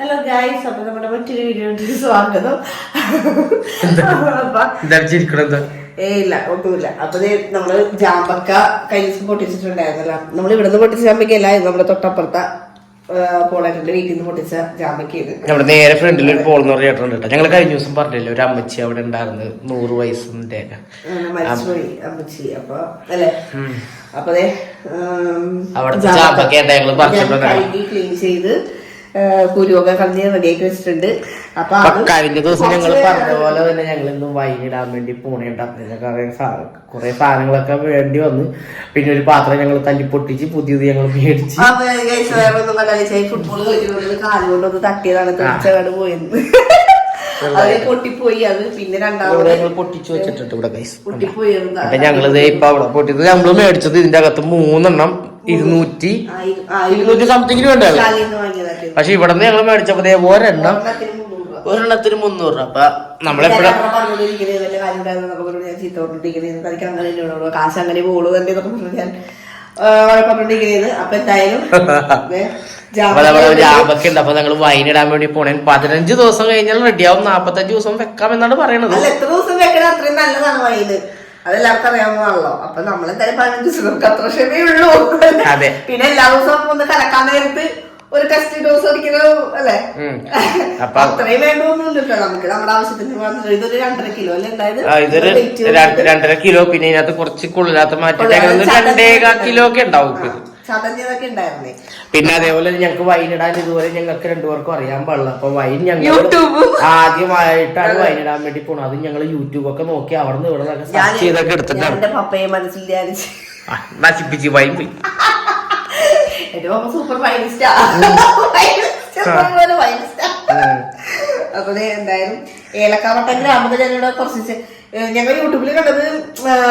Hello guys അപ്പൊ നമ്മുടെ മറ്റൊരു വീഡിയോയിലേക്ക് സ്വാഗതം. ഇല്ല ഒന്നുമില്ല. അപ്പൊ നമ്മൾ ജാമ്പക്ക കൈസ് പൊട്ടിച്ചിട്ടുണ്ടായിരുന്നല്ലോ. നമ്മൾ ഇവിടുന്ന് പൊട്ടിച്ച ജാമ്പക്കല്ല നമ്മുടെ തൊട്ടപ്പുറത്ത പോളാറ്റിന്റെ വീട്ടിൽ നിന്ന് പൊട്ടിച്ച ജാമ്പക്കയാണ്. നമ്മുടെ നേരെ ഫ്രണ്ടിൽ ഒരു പോൾ എന്ന് പറഞ്ഞ ചേട്ടനുണ്ട് കേട്ടോ. ഞങ്ങൾ കഴിഞ്ഞ ദിവസം പറഞ്ഞില്ലേ ഒരു അമ്മച്ചി അവിടെ ഉണ്ടായിരുന്നു. നൂറ് വയസ്സിന്റെ മരിച്ചുപോയി അമ്മച്ചി. അപ്പൊ അല്ലേ? അപ്പൊ അവിടുത്തെ ജാമ്പക്ക ക്ലീൻ ചെയ്ത് കുരുവൊക്കെ കളഞ്ഞ് റെഡിയാക്കി വെച്ചിട്ടുണ്ട്. അപ്പൊ കഴിഞ്ഞ ദിവസം ഞങ്ങൾ പറഞ്ഞ പോലെ തന്നെ ഞങ്ങൾ ഇന്ന് വൈകിടാൻ വേണ്ടി പൂണയുണ്ടായിരുന്നു കുറെ കുറെ സാധനങ്ങളൊക്കെ വേണ്ടി വന്ന്. പിന്നെ ഒരു പാത്രം ഞങ്ങൾ തല്ലി പൊട്ടിച്ച് പുതിയത് ഞങ്ങൾ മേടിച്ച്. ഫുട്ബോൾ കളിക്കുന്നത് കാലുകൊണ്ടൊന്ന് തട്ടിയതാണ് തെറിച്ചങ്ങാട് പോയത് അത് പൊട്ടിപ്പോയി. അത് പിന്നെ രണ്ടാമത് പൊട്ടിച്ചു വെച്ചിട്ടുണ്ട് ഇവിടെ പൊട്ടിപ്പോയി. ഞങ്ങൾ ഞങ്ങളിത് ഇപ്പൊ അവിടെ പൊട്ടിയത് നമ്മൾ മേടിച്ചത് ഇതിന്റെ അകത്ത് മൂന്നെണ്ണം ഇരുന്നൂറ്റി ഇരുന്നൂറ്റി സംതിങ്ങിന് രൂപ വാങ്ങിയതായിട്ട്. പക്ഷെ ഇവിടെ നിന്ന് ഞങ്ങൾ മേടിച്ചപ്പോ ഒരെണ്ണം ഒരെണ്ണത്തിന് മുന്നൂറ് രൂപ. അപ്പൊ നമ്മളെപ്പോഴും കാശ് അങ്ങനെ തന്നെ ഞാൻ അപ്പൊ ഞങ്ങൾ വൈൻ ഇടാൻ വേണ്ടി പോണേ. പതിനഞ്ച് ദിവസം കഴിഞ്ഞാൽ റെഡിയാവും നാപ്പത്തഞ്ച് ദിവസം വെക്കാം എന്നാണ് പറയണത് എത്ര ദിവസം വെക്കണം? അത്രയും നല്ലതാണ് വൈന് അതെല്ലാവർക്കും അറിയാവുന്നതാണല്ലോ. അപ്പൊ നമ്മൾ എന്തായാലും പതിനഞ്ച് ദിവസം നമുക്ക് അത്ര ക്ഷമേ ഉള്ളൂ. അതെ. പിന്നെ എല്ലാ ദിവസവും ഒന്ന് കലക്കാൻ നേരത്ത് ഒരു ടെസ്റ്റ് ഡോസ് അടിക്കുന്നത് അല്ലേ? അത്രയും വേണ്ടതൊന്നുമില്ല കേട്ടോ. നമുക്ക് നമ്മുടെ ആവശ്യത്തിന് ഇതൊരു രണ്ടര കിലോ അല്ലേ ഇതൊരു രണ്ടര കിലോ. പിന്നെ ഇതിനകത്ത് കുറച്ച് കൊള്ളില്ലാത്ത മാറ്റി രണ്ടേകാ കിലോ ഒക്കെ ഉണ്ടാവും ചതഞ്ഞതൊക്കെ ഉണ്ടായിരുന്നേ. പിന്നെ അതേപോലെ ഞങ്ങൾക്ക് വൈനിടാൻ ഇതുപോലെ ഞങ്ങൾക്ക് രണ്ടുപേർക്കും അറിയാൻ പാടില്ല. അപ്പൊ വൈൻ ഞങ്ങൾ യൂട്യൂബ്. ആദ്യമായിട്ടാണ് വൈനിടാൻ വേണ്ടി പോണത്. അത് ഞങ്ങൾ യൂട്യൂബ് ഒക്കെ നോക്കി അവിടെ നിന്ന് ഇവിടെ നിന്നൊക്കെ സെർച്ച് ചെയ്തൊക്കെ എടുത്തിട്ടാണ് എന്റെ പപ്പയെ മനസ്സിൽ ധ്യാനിച്ച് നശിപ്പിച്ച് വൈൻ പോയി. എന്റെ പപ്പ സൂപ്പർ വൈനിസ്റ്റാ വൈനിസ്റ്റാ അപ്പൊ എന്തായാലും ഏലക്കാവട്ടം ഗ്രാമത്തിൽ ഞങ്ങളുടെ കുറച്ച് ഞങ്ങൾ യൂട്യൂബിൽ കണ്ടത്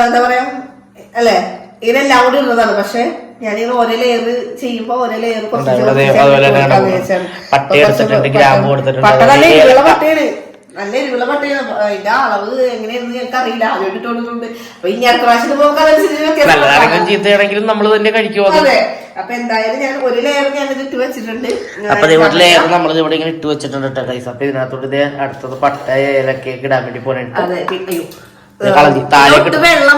എന്താ പറയാ അല്ലേ? ഇതിനെല്ലാം കൂടി ഉള്ളതാണ്. പക്ഷെ ഞാനിങ്ങനെ ഓരോ ലെയർ ചെയ്യുമ്പോ ലെയർ. പട്ടയാണ്. നല്ല എരിവുള്ള പട്ടയാണ്. അതിന്റെ അളവ് ഞങ്ങൾക്ക് അറിയില്ല അപ്പൊ ഇനി അടുത്ത പ്രാവശ്യം പോകുമ്പോൾ അതനുസരിച്ച് വ്യത്യാസം നല്ലതാണെങ്കിലും ചീത്തയാണെങ്കിലും നമ്മൾ തന്നെ കഴിക്കുമോ അത്? അപ്പൊ എന്തായാലും ഞാൻ ഒരു ലെയർ ഞാൻ ഇട്ട് വെച്ചിട്ടുണ്ട്. അപ്പൊ ഇവിടെ ലെയർ നമ്മൾ ഇവിടെ ഇങ്ങനെ ഇട്ട് വെച്ചിട്ടുണ്ട് കേട്ടോ അപ്പൊ ഇതിനകത്തോട്ട് ഇത് അടുത്തത് പട്ട ഏലക്കൊക്കെ ഇടാൻ വേണ്ടി പോണിട്ട് അതെ വെള്ളം കേട്ടോ ഒട്ടും വെള്ളം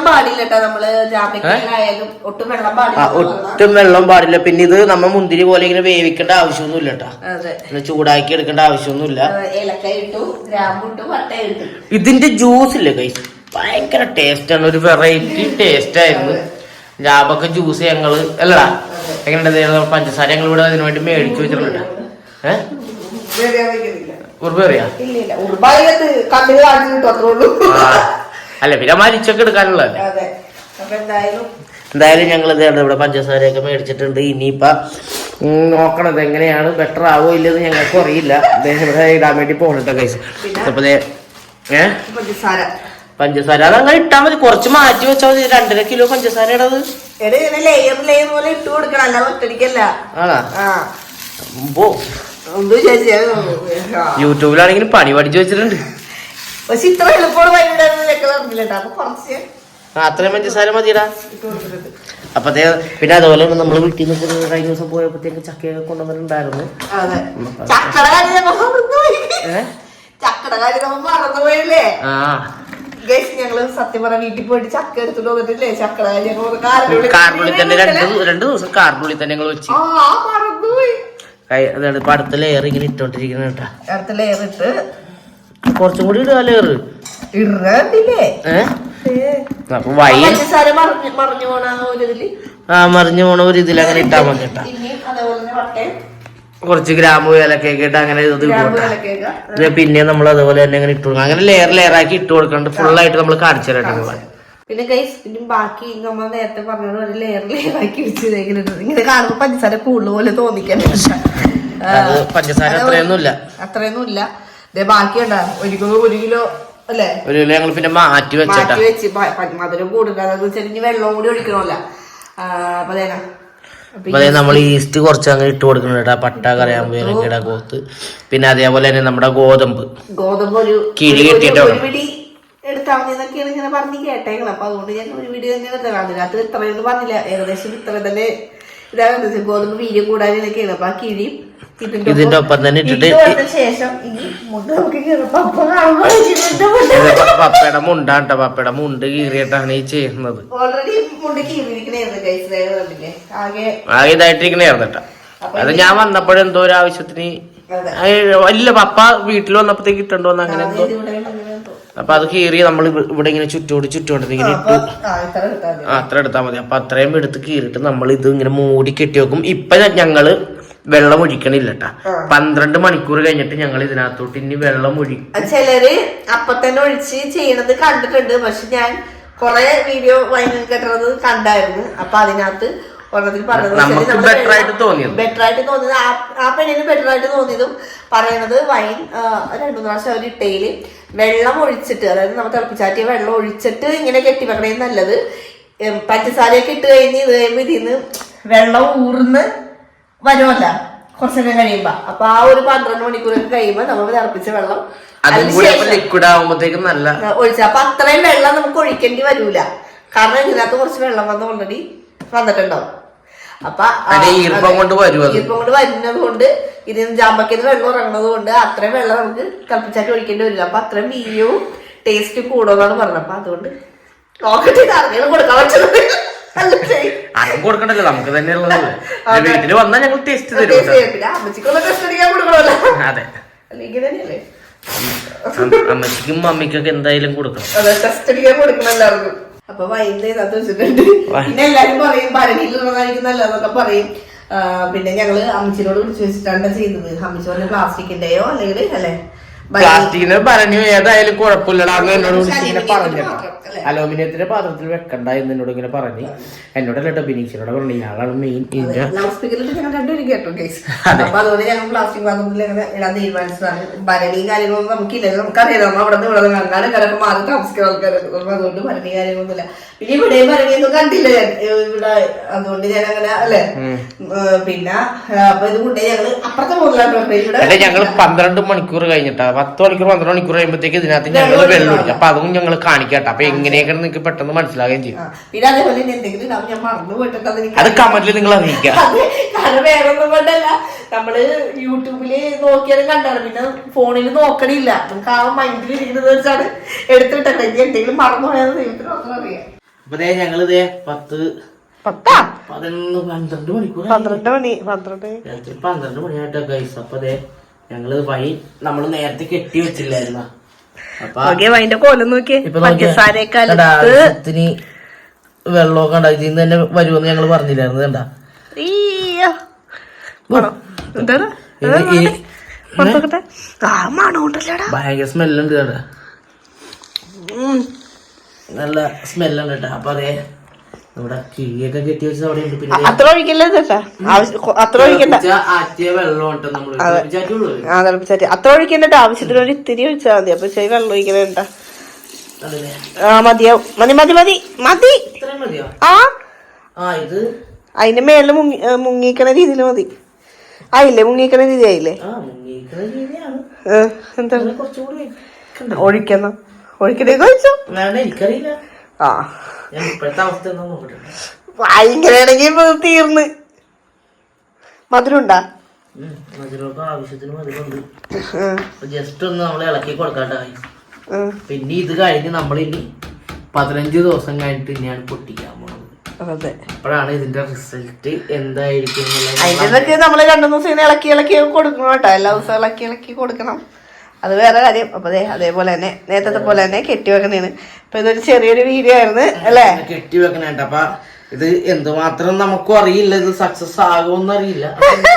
പാടില്ല ഒട്ടും വെള്ളം പാടില്ല. പിന്നെ ഇത് നമ്മ മുന്തിരി പോലെ ഇങ്ങനെ വേവിക്കേണ്ട ആവശ്യമൊന്നും ഇല്ല അതെ. ചൂടാക്കി എടുക്കേണ്ട ആവശ്യമൊന്നും ഇല്ല ഇട്ടു ഗ്രാമ്പു ഇട്ടു പട്ട ഇട്ടു. ഇതിന്റെ ജ്യൂസ് ഇല്ല കൈ ഭയങ്കര ടേസ്റ്റ് ആണ്. ഒരു വെറൈറ്റി ടേസ്റ്റ് ആയിരുന്നു. ജാബൊക്കെ ജ്യൂസ് ഞങ്ങൾ അല്ലടാ എങ്ങനെ പഞ്ചസാര ഞങ്ങൾ ഇവിടെ അതിനു വേണ്ടി മേടിച്ചു വെച്ചിട്ടുണ്ട് ഏഹ്. ഉറുപ്പ് അറിയാ. കാണിച്ചു കിട്ടും അത്രേ ഉള്ളൂ. അല്ല പിന്നെ മരിച്ചൊക്കെ എടുക്കാനുള്ളതല്ലേ അപ്പൊ എന്തായാലും ഞങ്ങൾ ഇതാണ് ഇവിടെ പഞ്ചസാരയൊക്കെ മേടിച്ചിട്ടുണ്ട്. ഇനിയിപ്പ നോക്കണത് നോക്കണം ഇത് എങ്ങനെയാണ് ബെറ്റർ ആവോ ഇല്ലെന്ന് ഞങ്ങൾക്കും അറിയില്ല. ഇവിടെ ഇടാൻ വേണ്ടി പോകണിട്ട കൈസ് അപ്പൊ ദേ, ഏ? പഞ്ചസാര. അത് അങ്ങനെ ഇട്ടാ മതി. കുറച്ച് മാറ്റി വെച്ചാൽ മതി. രണ്ടര കിലോ പഞ്ചസാര ഇടത് ലെയർ ലെയർ പോലെ ഇട്ട് കൊടുക്കണം. അല്ലാതെ ഒറ്റടിക്കല്ല ആണാ? യൂട്യൂബിലാണെങ്കിലും പണി പഠിച്ചു വെച്ചിട്ടുണ്ട്. പക്ഷെ ഇത്ര എളുപ്പമാണ് വൈകുന്നേരം അറിഞ്ഞില്ല കേട്ടോ അപ്പൊ കുറച്ച് ആ, അത്രയും പഞ്ചസാര മതിയടാ. അപ്പൊ അതേ പിന്നെ അതുപോലെ തന്നെ നമ്മൾ വീട്ടിൽ നിന്ന് കഴിഞ്ഞ ദിവസം പോയപ്പോഴത്തേക്ക് ചക്കയൊക്കെ കൊണ്ടുവന്നിട്ടുണ്ടായിരുന്നു. ഞങ്ങൾ സത്യം പറഞ്ഞ വീട്ടിൽ പോയിട്ട് ചക്ക എടുത്തിട്ട് വന്നിട്ടില്ലേ? ചക്കട കാര്യം ഞങ്ങൾ കാറിനുള്ളിൽ കാറിനുള്ളിൽ തന്നെ രണ്ട് രണ്ട് ദിവസം കാറിനുള്ളിൽ തന്നെ ഞങ്ങൾ വെച്ച്. ആ മറന്നുപോയി. കൈ- അതാണ് ഇപ്പൊ അടുത്ത ലെയർ ഇങ്ങനെ ഇട്ടോണ്ടിരിക്കുന്ന കേട്ടാ. അടുത്ത ലെയർ ഇട്ട് കുറച്ചും കൂടി ഇടുക ലെയർ അപ്പൊ വൈ ആ മറിഞ്ഞു പോണ ഒരു ഇതിൽ അങ്ങനെ ഇട്ടാ മതി കേട്ടാ. കുറച്ച് ഗ്രാമ്പു ഏലക്കൊക്കെ ഇട്ട് അങ്ങനെ ഇത് ഇട്ടു പിന്നെ നമ്മൾ അതുപോലെ തന്നെ അങ്ങനെ ഇട്ട് കൊടുക്കണം അങ്ങനെ ലെയർ ലെയർ ആക്കി ഇട്ട് കൊടുക്കണ്ട് ഫുൾ ആയിട്ട് നമ്മൾ കാണിച്ചു തരാം. പിന്നെ ഗൈസ് പിന്നെ ബാക്കി നമ്മൾ നേരത്തെ പറഞ്ഞത് ഒരു ലെയർ ലെയർ ആക്കി ഇങ്ങനെ ഇടുന്നത്. കാണുമ്പോ പഞ്ചസാര കൂടുതൽ പോലെ തോന്നിക്കാൻ പഞ്ചസാര അത്രയൊന്നും ഇല്ല അത്രയൊന്നും ഇല്ല ദേ ബാക്കി ഉണ്ടാ ഒരു കിലോ അല്ലേ? ഒരു കിലോ ഞങ്ങൾ പിന്നെ മാറ്റി വെച്ചിട്ടാ. മാറ്റി വെച്ച് മധുരം കൂടുതൽ വെള്ളം കൂടി ഒഴിക്കണമല്ല. അപ്പൊ അതേനാ. നമ്മൾ ഈസ്റ്റ് കുറച്ച് അങ്ങനെ ഇട്ട് കൊടുക്കുന്നുണ്ട് കേട്ടോ. പട്ട കറിയാൻ ഏലക്കയുടെ കോത്ത് പിന്നെ അതേപോലെ തന്നെ നമ്മുടെ ഗോതമ്പ്. ഗോതമ്പ് ഒരു കിഴി ഒരു- കെട്ടിയിട്ട് ഒരു വേണം. പിടി എടുത്താൽ മതി എന്നൊക്കെയാണ് ഇങ്ങനെ പറഞ്ഞ് കേട്ടേക്കണം അപ്പൊ അതുകൊണ്ട് ഞാൻ ഒരു വീഡിയോ തന്നെ എടുത്തതാണ് അതിനകത്ത് ഇത്രയൊന്നും പറഞ്ഞില്ല. ഏകദേശം ഇത്ര തന്നെ ഇതാണ് ഗോതമ്പ് വീര്യം കൂടാനൊക്കെയാണ് അപ്പൊ ആ കിഴി ഇതിന്റെ ഒപ്പം തന്നെ ഇട്ടിട്ട് പപ്പയുടെ മുണ്ടാട്ടോ പപ്പയുടെ മുണ്ട് കീറിയിട്ടാണ് ഈ ചെയ്യുന്നത്. ആകെ ഇതായിട്ടിരിക്കണേട്ട അത് ഞാൻ വന്നപ്പോഴെന്തോ ഒരു ആവശ്യത്തിന് വല്ല ഇല്ല പപ്പ വീട്ടിൽ വന്നപ്പോഴത്തേക്ക് ഇട്ടുണ്ടോന്ന് അങ്ങനെ എന്തോ. അപ്പൊ അത് കീറി നമ്മൾ ഇവിടെ ഇങ്ങനെ ചുറ്റോട് ചുറ്റോട് ഇങ്ങനെ ഇട്ടു. അത്ര എടുത്താൽ മതി. അപ്പൊ അത്രയും എടുത്ത് കീറിട്ട് നമ്മൾ ഇത് ഇങ്ങനെ മൂടി കെട്ടി വെക്കും. ഇപ്പൊ ഞങ്ങൾ വെള്ളം ഒഴിക്കണില്ല കേട്ടാ. പന്ത്രണ്ട് മണിക്കൂർ കഴിഞ്ഞിട്ട് ഞങ്ങൾ ഇതിനകത്തോട്ട് ഇനി വെള്ളം ഒഴി ചിലര് അപ്പൊ തന്നെ ഒഴിച്ച് ചെയ്യണത് കണ്ടിട്ടുണ്ട്. പക്ഷെ ഞാൻ കൊറേ വീഡിയോ വൈകിട്ട് കെട്ടണത് കണ്ടായിരുന്നു. അപ്പൊ അതിനകത്ത് നമുക്ക് ബെറ്റർ ആയിട്ട് തോന്നിയത്. ബെറ്റർ ആയിട്ട് തോന്നിയത്. ആ- ആ പെണ്ണിന് ബെറ്റർ ആയിട്ട് തോന്നിയതും പറയണത് വൈൻ രണ്ട് മൂന്ന് പ്രാവശ്യം അവർ ഇട്ടയിൽ വെള്ളം ഒഴിച്ചിട്ട് അതായത് നമ്മൾ തിളപ്പിച്ചാറ്റിയ വെള്ളം ഒഴിച്ചിട്ട് ഇങ്ങനെ കെട്ടി വെക്കണേ നല്ലത് പഞ്ചസാരയൊക്കെ ഇട്ട് കഴിഞ്ഞ് ഇത് കഴിയുമ്പോ ഇതിന്ന് വെള്ളം ഊർന്ന് വരുമല്ല. കുറച്ചൊക്കെ കഴിയുമ്പോ. അപ്പൊ ആ ഒരു പന്ത്രണ്ട് മണിക്കൂറൊക്കെ കഴിയുമ്പോ നമ്മൾ തിളപ്പിച്ച വെള്ളം ലിക്വിഡ് ആകുമ്പോഴത്തേക്കും നല്ല ഒഴിച്ച. അപ്പൊ അത്രയും വെള്ളം നമുക്ക് ഒഴിക്കേണ്ടി വരൂല. കാരണം ഇതിനകത്ത് കുറച്ച് വെള്ളം വന്ന് ഓൾറെഡി വന്നിട്ടുണ്ടാവും. അപ്പൊ ഈർപ്പം. കൊണ്ട്. ഈർപ്പം കൊണ്ട് വരുന്നത് കൊണ്ട് ഇതിന് വെള്ളം ഇറങ്ങുന്നത് കൊണ്ട് അത്രയും വെള്ളം നമുക്ക് തിളപ്പിച്ചാക്കി ഒഴിക്കേണ്ടി വരില്ല. അപ്പൊ അത്രയും വീര്യവും ടേസ്റ്റ് കൂടുമെന്നാണ് പറഞ്ഞത്. അപ്പൊ അതുകൊണ്ട് നോക്കട്ടെ കൊടുക്കാൻ പറ്റുന്നത്? അതും കൊടുക്കണ്ടല്ലോ നമുക്ക് തന്നെ ഉള്ളതല്ലേ വീട്ടിൽ വന്നാൽ ഞങ്ങൾ ടേസ്റ്റ് തരും അതെ. അല്ലെങ്കിൽ അമ്മ- അമ്മച്ചിക്കും മമ്മിക്കൊക്കെ എന്തായാലും കൊടുക്കണം. അപ്പൊ ഇതിനകത്ത് വെച്ചിട്ടുണ്ട് പിന്നെ എല്ലാരും പറയും ഭരണിയിലുള്ളതായിരിക്കും നല്ലതെന്നൊക്കെ പറയും. പിന്നെ ഞങ്ങൾ അമ്മച്ചിനോട് വിളിച്ചു വെച്ചിട്ടാണ് ചെയ്തത് അമ്മച്ചി പറഞ്ഞ പ്ലാസ്റ്റിക്കിന്റെയോ അല്ലെങ്കിൽ അല്ലെ? പ്ലാസ്റ്റിക്കിന് പറഞ്ഞു ഏതായാലും കുഴപ്പമില്ലടാ എന്നോട് വിളിച്ച് ഇങ്ങനെ പറഞ്ഞു. അലോമിനിയത്തിന്റെ പാത്രത്തിൽ വെക്കണ്ട എന്ന് എന്നോട് ഇങ്ങനെ പറഞ്ഞു. എന്നോട് കേട്ടോ ബിനീഷിനോട് പറഞ്ഞു ഇയാളാണ് മെയിൻ ഇതിന്റെ പിന്നെ ഇവിടെ ഭരണിയൊന്നും കണ്ടില്ല. ഇവിടെ അതുകൊണ്ട് ഞാൻ അങ്ങനെ അല്ലേ? പിന്നെ അപ്പൊ ഇത് കൊണ്ടേ ഞങ്ങൾ അപ്പുറത്തെ പോകുന്നില്ല ഞങ്ങൾ പന്ത്രണ്ട് മണിക്കൂർ കഴിഞ്ഞിട്ടാ പത്ത് മണിക്കൂർ പന്ത്രണ്ട് മണിക്കൂർ കഴിയുമ്പോഴത്തേക്ക് ഇതിനകത്ത് ഞങ്ങൾ വെള്ളം. ഒഴിക്കും അപ്പൊ അതും ഞങ്ങൾ കാണിക്കട്ടെ. അപ്പൊ എങ്ങനെയൊക്കെ നിങ്ങൾക്ക് പെട്ടെന്ന് മനസ്സിലാകുകയും ചെയ്യും. ആ, പിന്നെ അതേപോലെ എന്തെങ്കിലും ഞാൻ മറന്നു അത് കമന്റിൽ നിങ്ങൾ അറിയിക്കാം അതെ, കാരണം വേറെ ഒന്നും കൊണ്ടല്ല. നമ്മൾ യൂട്യൂബിൽ നോക്കിയാലും കണ്ടാണ്. പിന്നെ ഫോണിൽ നോക്കണില്ല. നമുക്ക് ആ മൈൻഡിൽ ഇരിക്കുന്നത് വെച്ചാണ് എടുത്തിട്ടല്ല ഇനി എന്തെങ്കിലും മറന്നു പോയത് ദൈവത്തിന് മാത്രം അറിയാം. അപ്പൊ ദേ ഞങ്ങൾ ഇതേ പത്ത് പത്താ? പതിനൊന്ന് പന്ത്രണ്ട് മണിക്കൂർ പന്ത്രണ്ട് മണി പന്ത്രണ്ട്. പന്ത്രണ്ട് മണിയായിട്ടോ ഗൈസ് അപ്പൊ ദേ ഞങ്ങൾ വൈൻ നമ്മൾ നേരത്തെ കെട്ടി വെച്ചില്ലായിരുന്ന? അപ്പൊ നോക്കിയേ. കോലം വെള്ളമൊക്കെ ഉണ്ടാക്കി ഇന്ന് തന്നെ വരുമെന്ന് ഞങ്ങൾ പറഞ്ഞില്ലായിരുന്നു കണ്ടാ? ഭയങ്കര സ്മെല്ലുണ്ട് കേട്ടാ. നല്ല സ്മെല്ലുണ്ട് കേട്ടോ. അപ്പൊ അതെ നമ്മുടെ കിഴിയൊക്കെ കെട്ടി വെച്ചത് അവിടെ ഉണ്ട് പിന്നെ അത്ര ഒഴിക്കല്ലേ ചേട്ടാ അത്ര ഒഴിക്കണ്ട. തിളപ്പിച്ച ആറ്റിയ വെള്ളം നമ്മൾ തിളപ്പിച്ചാറ്റി. അത്ര ഒഴിക്കണ്ട ആവശ്യത്തിന് ഒരു ഇത്തിരി ഒഴിച്ചാൽ മതി. അപ്പൊ ശരി വെള്ളം ഒഴിക്കണേണ്ട അതല്ലേ? ആ മതിയാവും. മതി മതി മതി. മതി. ആ. ഇത്? അതിന്റെ മേലെ മുങ്ങി മുങ്ങിക്കണ രീതിയിൽ മതി. ആയില്ലേ? മുങ്ങിക്കണ രീതി ആയില്ലേ എന്താണ്? ഒഴിക്കണം. ഒഴിക്കണേ വേണ്ട എനിക്കറിയില്ല. ആ. ഇപ്പോഴത്തെ അവസ്ഥ ഭയങ്കരയാണെങ്കിൽ തീർന്ന്. മധുരണ്ടാ ഉം, അതിനൊക്കെ ആവശ്യത്തിന് മതിലുണ്ട് ജസ്റ്റ് ഒന്ന് നമ്മൾ ഇളക്കി കൊടുക്കാണ്ടായി. പിന്നെ ഇത് കഴിഞ്ഞ് നമ്മൾ ഇനി പതിനഞ്ച് ദിവസം കഴിഞ്ഞിട്ട് ഇനിയാണ് പൊട്ടിക്കാൻ പോകുന്നത് അപ്പോഴാണ് ഇതിന്റെ റിസൾട്ട് എന്തായിരിക്കും അതിന്റെ നമ്മൾ രണ്ടു ദിവസം ഇളക്കി ഇളക്കി കൊടുക്കണം കേട്ടോ. എല്ലാ ദിവസവും ഇളക്കി ഇളക്കി കൊടുക്കണം. അത് വേറെ കാര്യം. അപ്പൊ അതെ അതേപോലെ തന്നെ നേരത്തെ പോലെ തന്നെ കെട്ടി വെക്കണേണ് അപ്പൊ ഇതൊരു ചെറിയൊരു വീഡിയോ ആയിരുന്നു അല്ലേ? കെട്ടി വെക്കണേണ്ട അപ്പൊ ഇത് എന്തുമാത്രം നമുക്കും അറിയില്ല ഇത് സക്സസ് ആകുമെന്ന് അറിയില്ല.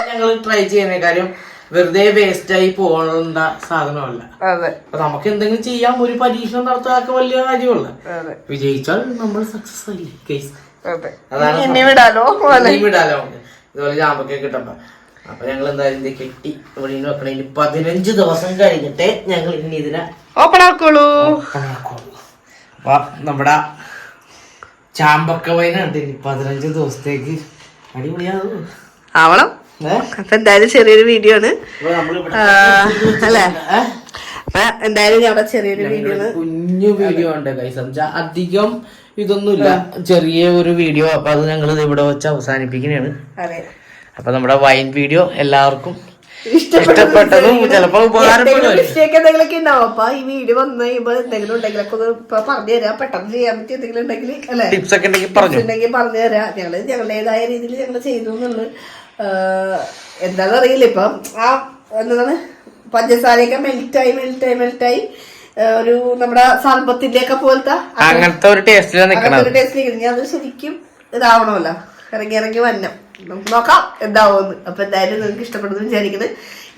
ഞങ്ങൾ ട്രൈ ചെയ്യുന്ന. കാര്യം വെറുതെ വേസ്റ്റ് ആയി പോകേണ്ട സാധനമല്ല. അപ്പൊ നമുക്ക് എന്തെങ്കിലും ചെയ്യാം ഒരു പരീക്ഷണം നടത്താൻ വലിയ കാര്യമല്ല. വിജയിച്ചാൽ നമ്മൾ സക്സസ് ആയില്ലേ കേസ് അതെ. അതാണ് വിടാലോ? വിടാലോ ഇതുപോലെ ജാമ്പൊക്കെ കിട്ടുമ്പോ. അപ്പൊ ഞങ്ങൾ എന്തായാലും ഇത് കെട്ടി ഇവിടെ ഇനി വെക്കണം. ഇനി പതിനഞ്ച് ദിവസം കഴിഞ്ഞിട്ട് ഞങ്ങൾ ഇനി ഇതിനെ ഓപ്പൺ ആക്കോളൂ അപ്പൊ നമ്മുടെ ചാമ്പക്ക വൈനുണ്ട് ഇനി പതിനഞ്ച് ദിവസത്തേക്ക് അടിപൊളിയാകും ആവണം? അപ്പൊ എന്തായാലും ചെറിയൊരു വീഡിയോ ആണ്. അല്ലേ? അപ്പൊ എന്തായാലും ചെറിയൊരു വീഡിയോ ആണ്. കുഞ്ഞു വീഡിയോ ഉണ്ട് കൈസ് അധികം ഇതൊന്നുമില്ല. ചെറിയ ഒരു വീഡിയോ അപ്പൊ അത് ഞങ്ങൾ ഇവിടെ വെച്ച് അവസാനിപ്പിക്കുന്നതാണ് അതെ. അപ്പൊ നമ്മുടെ വൈൻ വീഡിയോ എല്ലാവർക്കും ഇഷ്ടപ്പെട്ടതും ചിലപ്പോ ഉപകാരപ്പെടും മിസ്റ്റേക്ക് എന്തെങ്കിലുമൊക്കെ ഉണ്ടാവും. അപ്പൊ ഈ വീഡിയോ വന്നു കഴിയുമ്പോ എന്തെങ്കിലും ഉണ്ടെങ്കിലൊക്കെ ഒന്ന് ഇപ്പൊ പറഞ്ഞു തരാം. പെട്ടെന്ന് ചെയ്യാൻ പറ്റിയ എന്തെങ്കിലും ഉണ്ടെങ്കിൽ അല്ലെ? ടിപ്സ് ഒക്കെ ഉണ്ടെങ്കിൽ പറഞ്ഞു? ഉണ്ടെങ്കിൽ പറഞ്ഞു തരാം. ഞങ്ങൾ ഞങ്ങളുടേതായ രീതിയിൽ ഞങ്ങൾ ചെയ്തു എന്നുള്ളു. എന്താണെന്ന് അറിയില്ല. ഇപ്പം ആ എന്താണ്? പഞ്ചസാരയൊക്കെ മെൽറ്റായി മെൽറ്റായി മെൽറ്റായി ഒരു നമ്മുടെ സർബത്തിന്റെ ഒക്കെ പോലത്തെ അങ്ങനത്തെ ഒരു ടേസ്റ്റിലാണ് നിക്കണത്. അങ്ങനത്തെ ഒരു ടേസ്റ്റ് ഇനി അത് ശരിക്കും ഇതാവണമല്ലോ. ഇറങ്ങി ഇറങ്ങി വന്നം നമുക്ക് നോക്കാം എന്താവുമെന്ന്. അപ്പൊ എന്തായാലും നിങ്ങൾക്ക് ഇഷ്ടപ്പെടുന്നു വിചാരിക്കുന്നത്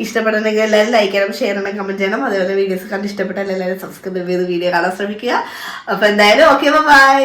ഇഷ്ടപ്പെടണമെങ്കിൽ എല്ലാവരും ലൈക്ക് ചെയ്യണം ഷെയർ ചെയ്യണം കമന്റ് ചെയ്യണം. അതേപോലെ വീഡിയോസ് കണ്ട് ഇഷ്ടപ്പെട്ടാൽ എല്ലാവരും സബ്സ്ക്രൈബ് ചെയ്ത് വീഡിയോ കാണാൻ ശ്രമിക്കുക. അപ്പൊ എന്തായാലും ഓക്കെ ബൈ